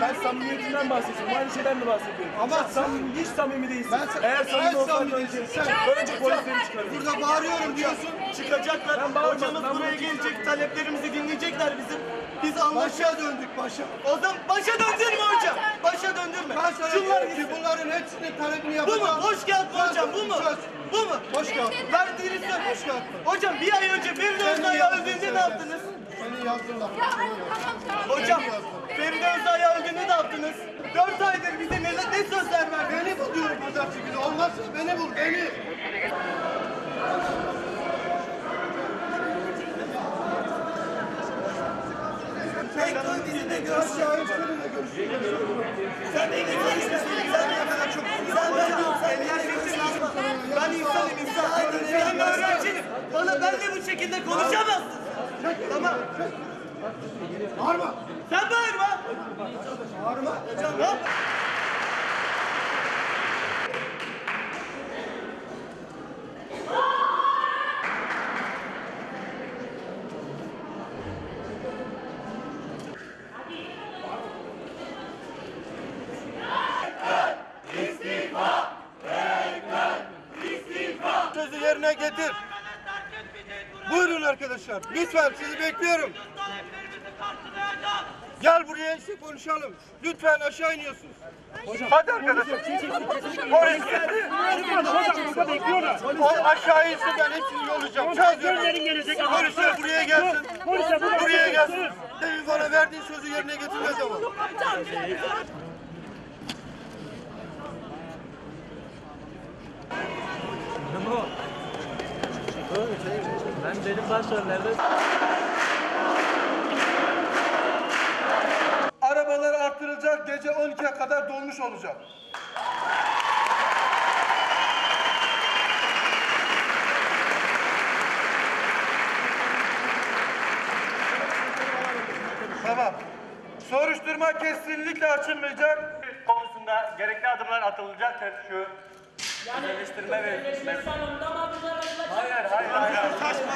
Ben samimiyetinden bahsediyorum. Aynı şeyden mi bahsediyorum? Ama samimi, hiç samimi değilsin. Ben- Eğer ben samimi olsan önce, değilim. Sen- önce polisleri çıkarıyorum. Burada bağırıyorum diyorsun. Çıkacaklar. Ben Hocamız ben buraya gelecek. Taleplerimizi dinleyecekler bizim. Biz Başa döndük başa. O zaman başa döndürme hocam. Başa döndürme. Ben sana Şunlar diyorum ki bunların hepsinin talebini Bu yapacağım. mu? Boş kağıt mı hocam? Bu mu? söz. Bu mu? Boş kağıt. Verdiğiniz söz. Boş kağıt. Hocam bir ay önce Feride yazdığın öldüğünde ne yaptınız? Senin yazdığın laf. Ya tamam tamam. Hocam Feride Özay'ı öldüğünde ne yaptınız? Dört aydır bize ne, ne sözler verdiniz? Beni bul diyorum pazartesi günü. Olmazsa beni bul beni. Bekle bizi de gör. Aşağı hiçbirine görüşürüz. Sen de gitsin. Sen ne kadar çok. Sen ben sen gerçekten insan. Ben insanım insan. Benim öğrencinim. Bana ben de bu şekilde konuşamazsın. Tamam. Bağırma. Sen bağırma. Bağırma. Hocam ne? Sözü yerine getir. Buyurun arkadaşlar. Lütfen sizi bekliyorum. Gel buraya işte konuşalım. Lütfen aşağı iniyorsunuz. Hadi arkadaşlar. Polis geldi. O aşağı insin ben hepsini yollayacağım. Gelecek ama. Polisler buraya gelsin. Polise burada Buraya gelsin. Demin bana verdiğin sözü yerine getirmez ama. Ben benim başrollerde Arabalar artırılacak. Gece 12'ye kadar dolmuş olacak. Tamam. Soruşturma kesinlikle açılmayacak. konusunda gerekli adımlar atılacaktır. Şu özelleştirme ve... Hayır, hayır, hayır. hayır.